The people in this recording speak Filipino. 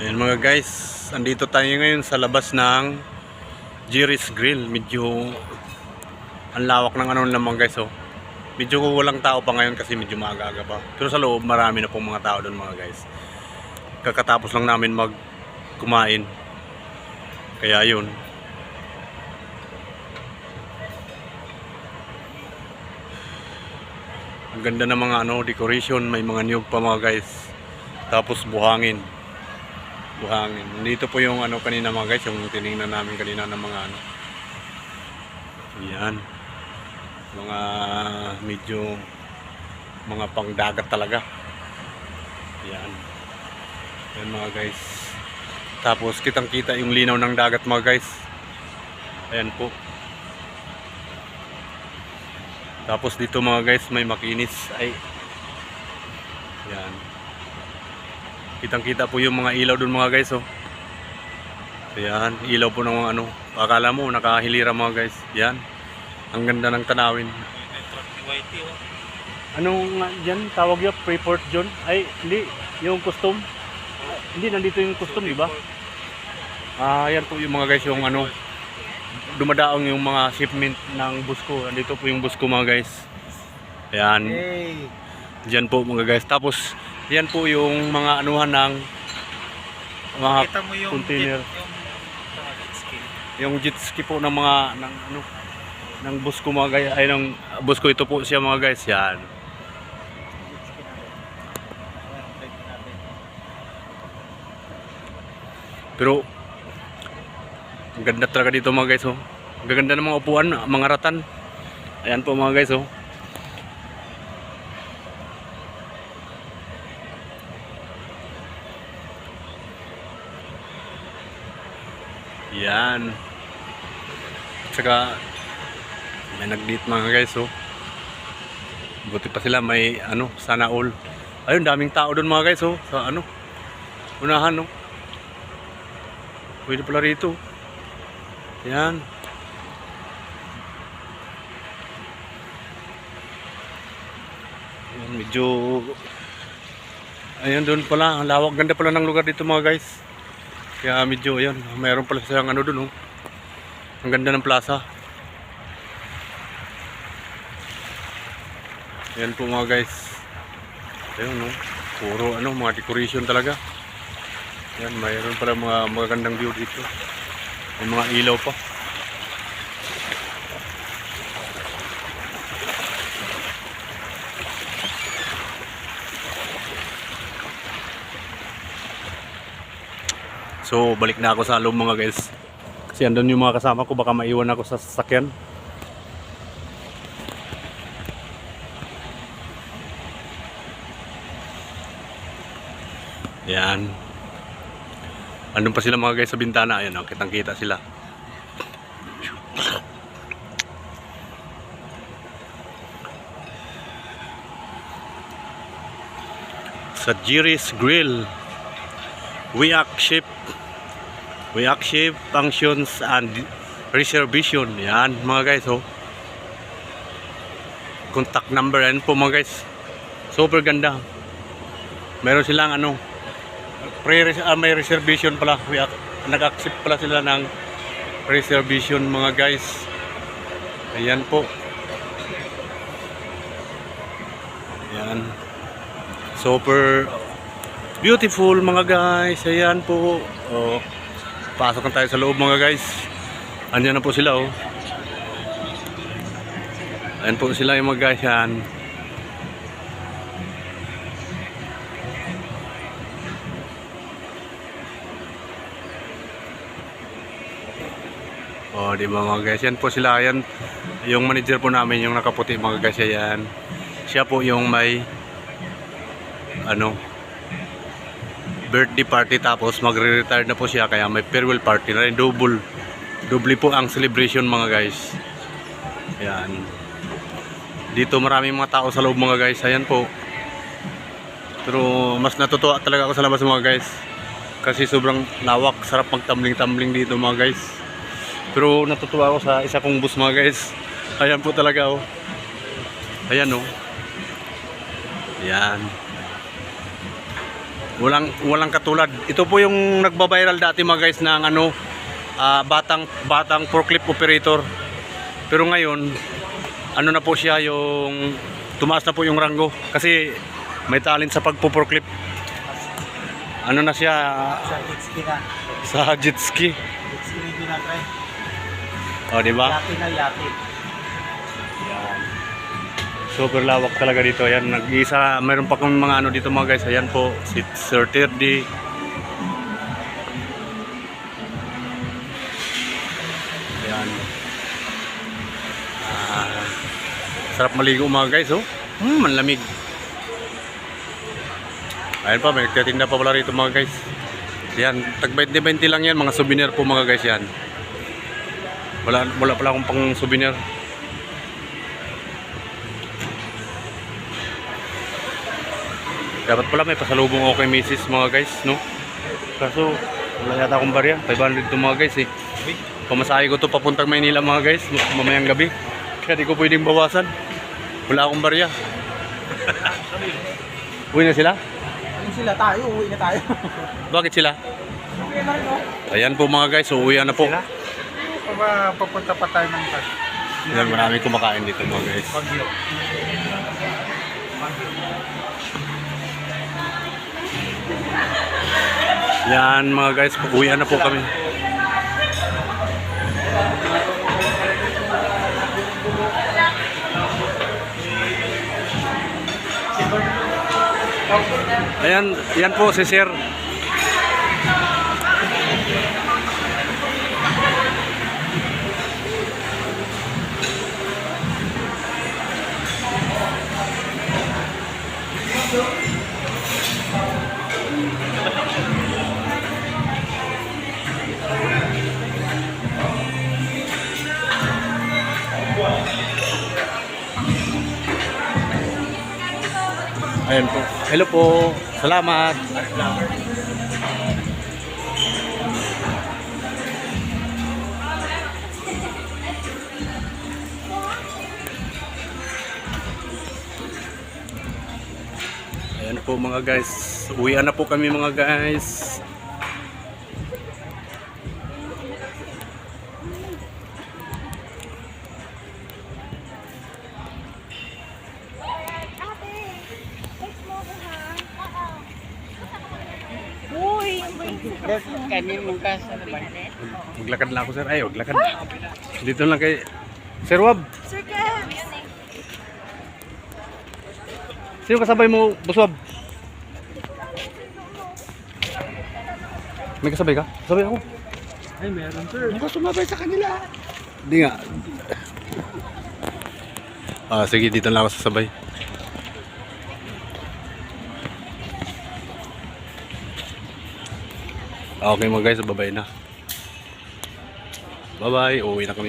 Ayan mga guys, andito tayo ngayon sa labas ng Jerry's Grill. Medyo ang lawak ng ano naman guys oh. Medyo walang tao pa ngayon kasi medyo maaga-aga pa. Pero sa loob marami na pong mga tao doon mga guys. Kakatapos lang namin mag kumain. Kaya yun. Ang ganda ng mga ano, decoration, may mga niyog pa mga guys. Tapos buhangin. Buhangin. Dito po yung ano kanina mga guys, yung tiningnan namin kanina ng mga ano. Yan. Mga medyo mga pangdagat talaga. Yan. Yan mga guys. Tapos kitang kita yung linaw ng dagat mga guys. Ayan po. Tapos dito mga guys may makinis ay Yan. Kitang kita po yung mga ilaw doon mga guys oh. Yan, ilaw po ng mga ano. Akala mo nakahilira mga guys. Yan. Ang ganda ng tanawin. Anong nga dyan? Tawag yung Freeport John? Ay, hindi. Yung custom. Hindi, nandito yung custom, di ba? Ah, yan po yung mga guys, yung ano, dumadaong yung mga shipment ng busko. Nandito po yung busko mga guys. Hey, Diyan po mga guys. Tapos, yan po yung mga anuhan ng mga mo yung container. jet, yung ah, jet ski. yung jet ski po ng mga ng ano ng busko mga guys. Ay ng busko ito po siya mga guys. Yan. Pero ang ganda talaga dito mga guys oh. Ang ng mga upuan mga ratan. Ayan po mga guys oh yan tsaka may nag-date mga guys oh. Buti pa sila may ano sana all. Ayun daming tao doon mga guys oh sa ano unahan oh. Pwede pala rito. Yan Yan, medyo ayun doon pala. Ang lawak ganda pala ng lugar dito mga guys kaya medyo ayun mayroon pala silang ano doon oh ang ganda ng plaza Yan po mga guys. Ayun no. Puro ano mga decoration talaga. Yan mayroon pala mga magagandang view dito. May mga ilaw pa. So balik na ako sa loob mga guys. Kasi andun yung mga kasama ko baka maiwan ako sa sasakyan. Yan. Andun pa sila mga guys sa bintana. Ayan, oh, kitang kita sila. Sa Grill. We accept We accept functions and reservation. Yan mga guys oh. Contact number yan po mga guys. Super ganda. Meron silang ano pre ah, may reservation pala we ac- nag-accept pala sila ng reservation mga guys ayan po ayan super beautiful mga guys ayan po oh, pasok na tayo sa loob mga guys andyan na po sila oh ayan po sila yung mga guys yan Oh, di ba mga guys? Yan po sila. Yan, yung manager po namin, yung nakaputi mga guys. Yan. Siya po yung may ano birthday party tapos magre-retire na po siya kaya may farewell party na rin. Double. Double po ang celebration mga guys. Yan. Dito maraming mga tao sa loob mga guys. Ayan po. Pero mas natutuwa talaga ako sa labas mga guys. Kasi sobrang lawak. Sarap magtambling-tambling dito mga guys. Pero natutuwa ako sa isa kong bus mga guys. Ayan po talaga oh. Ayan oh. Ayan. Walang walang katulad. Ito po yung nagba-viral dati mga guys ng ano ah, batang batang forklift operator. Pero ngayon ano na po siya yung tumaas na po yung ranggo kasi may talent sa pagpo-forklift. Ano na siya Sa jet ski na. sa jet ski. Jet ski na. O, di ba? Yate na yate. Yan. Super lawak talaga dito. Ayan, nag-isa, mayroon pa kung mga ano dito mga guys. Ayan po, si Sir Tirdi. Ayan. Ah, sarap maligo mga guys, oh. Hmm, manlamig. Ayan pa, may nagtitinda pa pala rito mga guys. Yan, tag 20-20 lang yan, mga souvenir po mga guys yan. Wala, wala pala akong pang souvenir. Dapat pala may pasalubong ako kay Mrs. mga guys, no? Kaso, wala yata akong barya. 500 to mga guys eh. Pamasahe ko to papuntang Maynila mga guys, mamayang gabi. Kaya di ko pwedeng bawasan. Wala akong barya. Uwi na sila? Ano sila tayo? Uwi na tayo. Bakit sila? Uwi na rin oh. Ayan po mga guys, uuwi na po. Sila? Pa, papunta pa tayo ng tag. Yan, marami kumakain dito mga guys. Bagyo. Yan mga guys, uuwi na po kami. Ayan, yan po si Sir. Ayan po. Hello po. Salamat. Ayan po mga guys. Uwian na po kami mga guys. Bait mo. Kanin mong kasa. Maglakad lang ako sir. Ay, maglakad. Dito lang kay Sir Wab. Sir Kev. Sino kasabay mo, Buswab? May kasabay ka? Kasabay ako. Ay, meron sir. Ko sumabay sa kanila. Hindi nga. Ah, sige, dito lang ako sasabay. Okay mga guys, babay na. Bye-bye. Uuwi na kami.